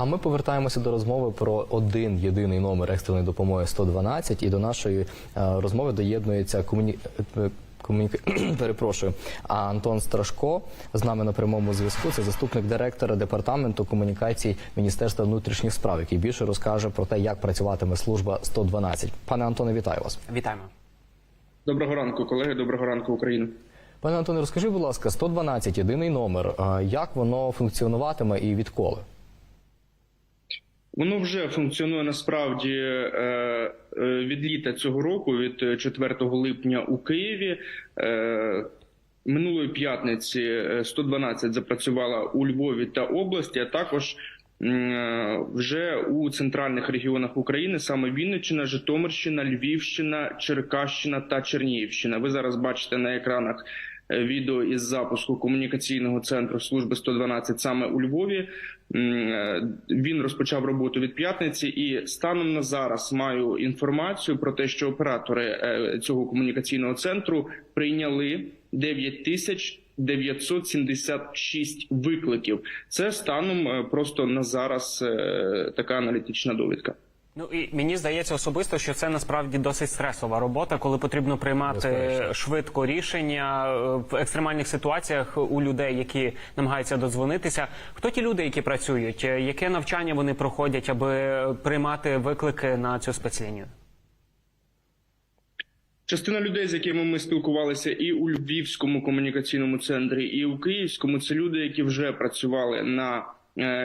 А ми повертаємося до розмови про один єдиний номер екстреної допомоги 112. І до нашої е, розмови доєднується комуні... е, комуніка... Перепрошую, а Антон Страшко з нами на прямому зв'язку. Це заступник директора департаменту комунікацій Міністерства внутрішніх справ, який більше розкаже про те, як працюватиме служба 112. Пане Антоне, вітаю вас. Вітаємо. Доброго ранку, колеги. Доброго ранку, Україна. Пане Антоне, розкажи, будь ласка, 112 – єдиний номер. Як воно функціонуватиме і відколи? Воно вже функціонує насправді е, е, від літа цього року, від 4 липня у Києві. Е, Минулої п'ятниці е, 112 запрацювала у Львові та області, а також е, вже у центральних регіонах України, саме Вінниччина, Житомирщина, Львівщина, Черкащина та Чернігівщина. Ви зараз бачите на екранах е, відео із запуску комунікаційного центру служби 112 саме у Львові. Е, Він розпочав роботу від п'ятниці, і станом на зараз маю інформацію про те, що оператори е, цього комунікаційного центру прийняли 9 тисяч. 976 викликів. Це станом е, просто на зараз така аналітична довідка. Ну і мені здається особисто, що це насправді досить стресова робота, коли потрібно приймати Безперечно. швидко рішення е, в екстремальних ситуаціях у людей, які намагаються додзвонитися. Хто ті люди, які працюють? Е, Яке навчання вони проходять, аби приймати виклики на цю спецлінію? Частина людей, з якими ми спілкувалися, і у Львівському комунікаційному центрі, і у Київському, це люди, які вже працювали на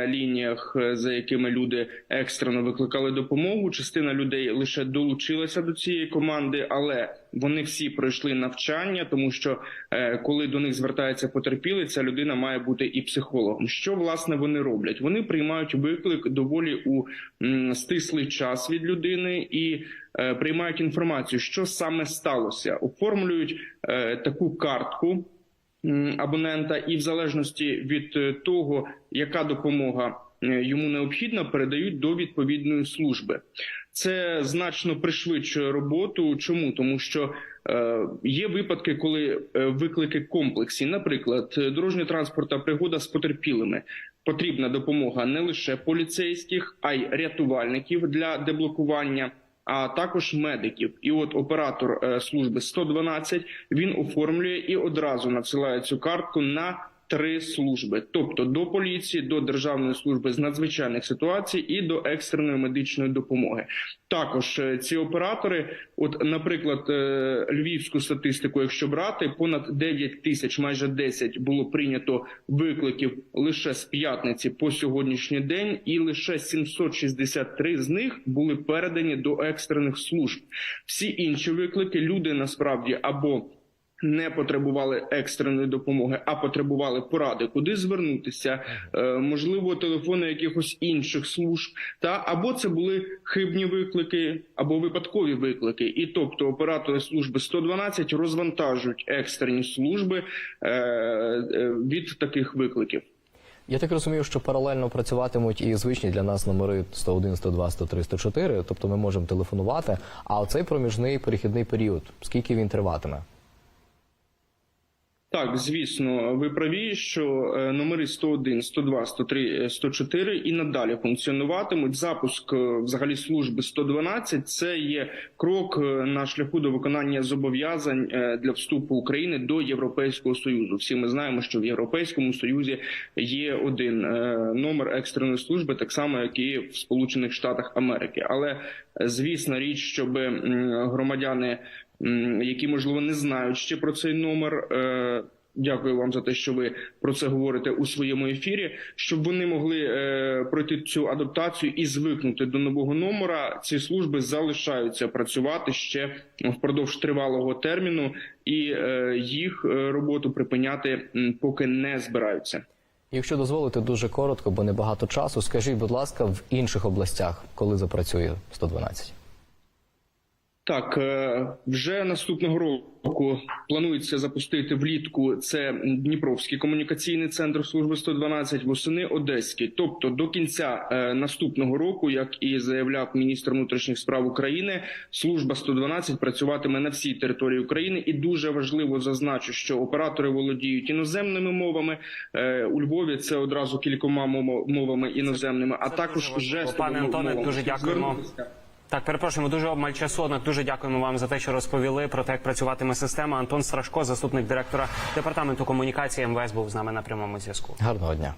лініях, е, за якими люди екстрено викликали допомогу. Частина людей лише долучилася до цієї команди, але вони всі пройшли навчання, тому що е, коли до них звертається потерпілий, ця людина має бути і психологом. Що власне вони роблять? Вони приймають виклик доволі у стислий час від людини і е, приймають інформацію, що саме сталося, оформлюють е, таку картку абонента, і в залежності від е, того, яка допомога е, йому необхідна, передають до відповідної служби. Це значно пришвидшує роботу. Чому тому, що е, є випадки, коли виклики комплексні, наприклад, е, дорожньо-транспортна пригода з потерпілими. Потрібна допомога не лише поліцейських, а й рятувальників для деблокування а також медиків. І от оператор е, служби 112 він оформлює і одразу надсилає цю картку на. Три служби, тобто до поліції, до державної служби з надзвичайних ситуацій і до екстреної медичної допомоги. Також е, ці оператори, от, наприклад, е, львівську статистику, якщо брати, понад 9 тисяч, майже 10 було прийнято викликів лише з п'ятниці по сьогоднішній день, і лише 763 з них були передані до екстрених служб. Всі інші виклики люди насправді або не потребували екстреної допомоги, а потребували поради, куди звернутися, е, можливо, телефони якихось інших служб, та або це були хибні виклики, або випадкові виклики. І тобто оператори служби 112 розвантажують екстрені служби е, е, від таких викликів. Я так розумію, що паралельно працюватимуть і звичні для нас номери 101, 102, 103, 104, тобто ми можемо телефонувати. А оцей проміжний перехідний період, скільки він триватиме? Так, звісно, ви праві, що е, номери 101, 102, 103, 104 і надалі функціонуватимуть. Запуск е, взагалі служби 112 – це є крок е, на шляху до виконання зобов'язань для вступу України до Європейського союзу. Всі ми знаємо, що в Європейському Союзі є один номер екстреної служби, так само як і в Сполучених Штатах Америки. Але звісна річ, щоб громадяни які можливо не знають ще про цей номер. Е, Дякую вам за те, що ви про це говорите у своєму ефірі. Щоб вони могли е, пройти цю адаптацію і звикнути до нового номера. Ці служби залишаються працювати ще впродовж тривалого терміну, і е, їх е, роботу припиняти поки не збираються. Якщо дозволите дуже коротко, бо небагато часу, скажіть, будь ласка, в інших областях, коли запрацює 112? Так, е, вже наступного року планується запустити влітку це Дніпровський комунікаційний центр служби 112, восени Одеський. Тобто до кінця е, наступного року, як і заявляв міністр внутрішніх справ України, служба 112 працюватиме на всій території України. І дуже важливо зазначу, що оператори володіють іноземними мовами. Е, У Львові це одразу кількома мовами іноземними, а також жестовими Пане Антоне, мовами. дуже дякуємо. Так, перепрошуємо, дуже обмаль часу. Однак дуже дякуємо вам за те, що розповіли про те, як працюватиме система. Антон Страшко, заступник директора департаменту комунікації МВС, був з нами на прямому зв'язку. Гарного дня.